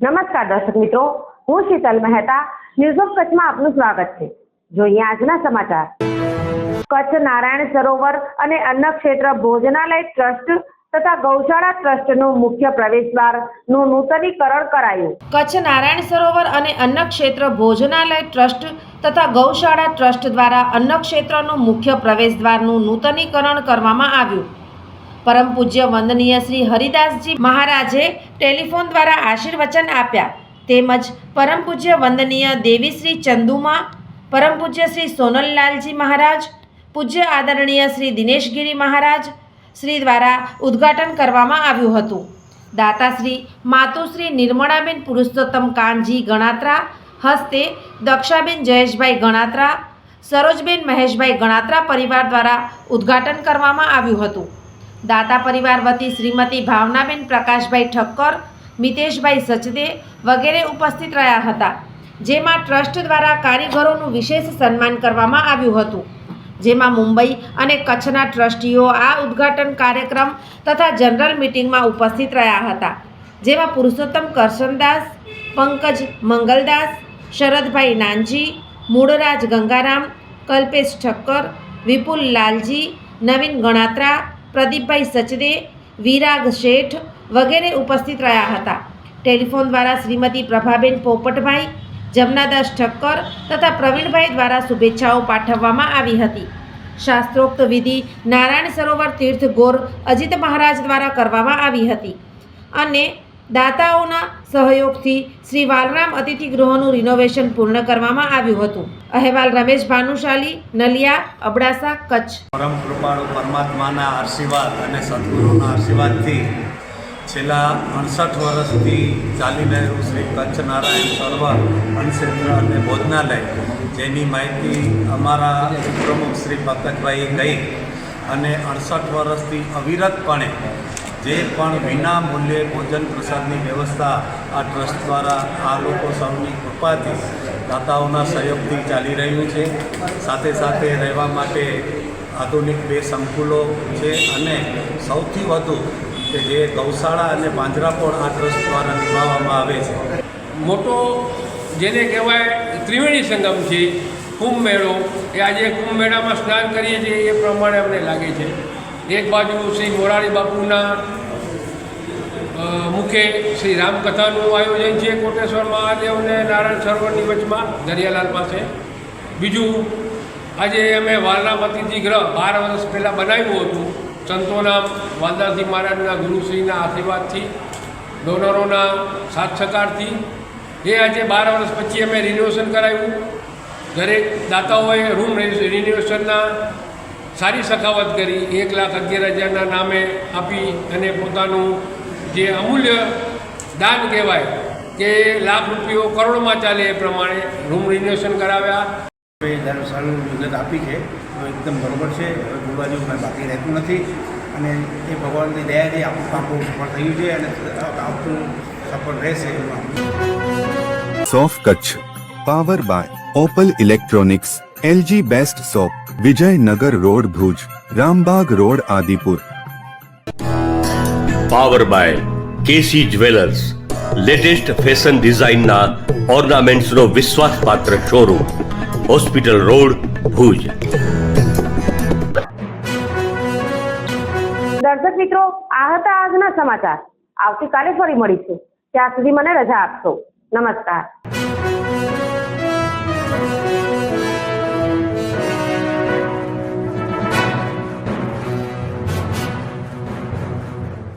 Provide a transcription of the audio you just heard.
નમસ્કાર દર્શક મિત્રો, હું શીતલ મહેતા ન્યૂઝ ઓફ કચ્છમાં આપનું સ્વાગત છે. જોઈએ આજના સમાચાર. કચ્છ નારાયણ સરોવર અને અન્ન ક્ષેત્ર ભોજનાલય ટ્રસ્ટ તથા ગૌશાળા ટ્રસ્ટનું મુખ્ય પ્રવેશદ્વારનું નૂતનીકરણ કરાયું. કચ્છ નારાયણ સરોવર અને અન્ન ક્ષેત્ર ભોજનાલય ટ્રસ્ટ તથા ગૌશાળા ટ્રસ્ટ દ્વારા અન્ન ક્ષેત્રનું મુખ્ય પ્રવેશદ્વારનું નૂતનીકરણ કરવામાં આવ્યું. પરમ પૂજ્ય વંદનીય શ્રી હરિદાસજી મહારાજે ટેલિફોન દ્વારા આશીર્વચન આપ્યા. તેમજ પરમ પૂજ્ય વંદનીય દેવી શ્રી ચંદુમા, પરમ પૂજ્ય શ્રી સોનલલાલજી મહારાજ, પૂજ્ય આદરણીય શ્રી દિનેશગીરી મહારાજ શ્રી દ્વારા ઉદ્ઘાટન કરવામાં આવ્યું હતું. દાતાશ્રી માતુશ્રી નિર્મળાબેન પુરુષોત્તમ કાનજી ગણાત્રા, હસ્તે દક્ષાબેન જયેશભાઈ ગણાત્રા, સરોજબેન મહેશભાઈ ગણાત્રા પરિવાર દ્વારા ઉદ્ઘાટન કરવામાં આવ્યું હતું. દાતા પરિવાર વતી શ્રીમતી ભાવનાબેન પ્રકાશભાઈ ઠક્કર, મિતેશભાઈ સચદે વગેરે ઉપસ્થિત રહ્યા હતા, જેમાં ટ્રસ્ટ દ્વારા કારીગરોનું વિશેષ સન્માન કરવામાં આવ્યું હતું. જેમાં મુંબઈ અને કચ્છના ટ્રસ્ટીઓ આ ઉદ્ઘાટન કાર્યક્રમ તથા જનરલ મિટિંગમાં ઉપસ્થિત રહ્યા હતા, જેમાં પુરુષોત્તમ કરશનદાસ, પંકજ મંગલદાસ, શરદભાઈ નાનજી, મૂળરાજ ગંગારામ, કલ્પેશ ઠક્કર, વિપુલ લાલજી, નવીન ગણાત્રા પ્રદીપભાઈ સચદે, વિરાગ શેઠ વગેરે ઉપસ્થિત રહ્યા હતા. ટેલિફોન દ્વારા શ્રીમતી પ્રભાબેન પોપટભાઈ, જમનાદાસ ઠક્કર તથા પ્રવીણભાઈ દ્વારા શુભેચ્છાઓ પાઠવવામાં આવી હતી. શાસ્ત્રોક્ત વિધિ નારાયણ સરોવર તીર્થ ગોર અજીત મહારાજ દ્વારા કરવામાં આવી હતી. અને દાતાઓના સહયોગથી શ્રી વાલરામ અતિથિ ગૃહનું રિનોવેશન પૂર્ણ કરવામાં આવ્યું હતું. અહેવાલ રમેશ ભાનુશાલી, નલિયા, અબડાસા, કચ્છ. પરમ કૃપાળુ પરમાત્માના આશીર્વાદ અને સદગુરુના આશીર્વાદથી છેલ્લા અડસઠ વર્ષથી ચાલી રહેલું શ્રી કચ્છ નારાયણ સરોવર અન્નક્ષેત્ર અને ભોજનાલય, જેની માહિતી અમારા પ્રમુખ શ્રી પંકજભાઈએ કહી અને અડસઠ વર્ષથી અવિરતપણે જે પણ વિના મૂલ્યે ભોજન પ્રસાદની વ્યવસ્થા આ ટ્રસ્ટ દ્વારા આ લોકો સૌની કૃપાથી દાતાઓના સહયોગથી ચાલી રહ્યું છે. સાથે સાથે રહેવા માટે આધુનિક બે સંકુલો છે અને સૌથી વધુ કે જે ગૌશાળા અને પાંજરાપોળ આ ટ્રસ્ટ દ્વારા નિભાવવામાં આવે છે. મોટો જેને કહેવાય ત્રિવેણી સંગમ છે, કુંભ મેળો. એ આજે કુંભ મેળામાં સ્નાન કરીએ છીએ એ પ્રમાણે અમને લાગે છે. એક બાજુ શ્રી મોરારી બાપુના મુખે શ્રી રામકથાનું આયોજન છે કોટેશ્વર મહાદેવ અને નારાયણ સરોવરની વચમાં દરિયાલાલ પાસે. બીજું, આજે અમે વાલરામ અતિથિ ગ્રહ બાર વર્ષ પહેલાં બનાવ્યું હતું. સંતોના, વાલદાસજી મહારાજના ગુરુશ્રીના આશીર્વાદથી, ડોનરોના સાથ સહકારથી એ આજે બાર વર્ષ પછી અમે રિનોવેશન કરાવ્યું. દરેક દાતાઓએ રૂમ રિનોવેશનના સારી સખાવત કરી એક લાખ અગિયાર હજારના નામે આપી અને પોતાનું જે અમૂલ્ય દાન કહેવાય કે લાખ રૂપિયો કરોડમાં ચાલે એ પ્રમાણે રૂમ રિનોવેશન કરાવ્યા. સાલનું વિગત આપી છે તો એકદમ બરોબર છે હવે જેવું કાંઈ બાકી રહેતું નથી અને એ ભગવાનની દયાથી આપણું કામ બહુ સફળ થયું છે અને આપણું સફળ રહેશે એવું સોફ Kutch power by Opal Electronics LG best shop. Vijaynagar road Bhuj Rambag road Adipur. Power by KC jewellers latest fashion ડિઝાઇનના ઓર્નામેન્ટ્સનો વિશ્વાસપાત્ર શોરૂમ હોસ્પિટલ રોડ ભુજ. દર્શક મિત્રો આ હતા આજના સમાચાર. આવતીકાલે ફરી મળીશું. ત્યાં સુધી મને રજા આપશો. નમસ્કાર.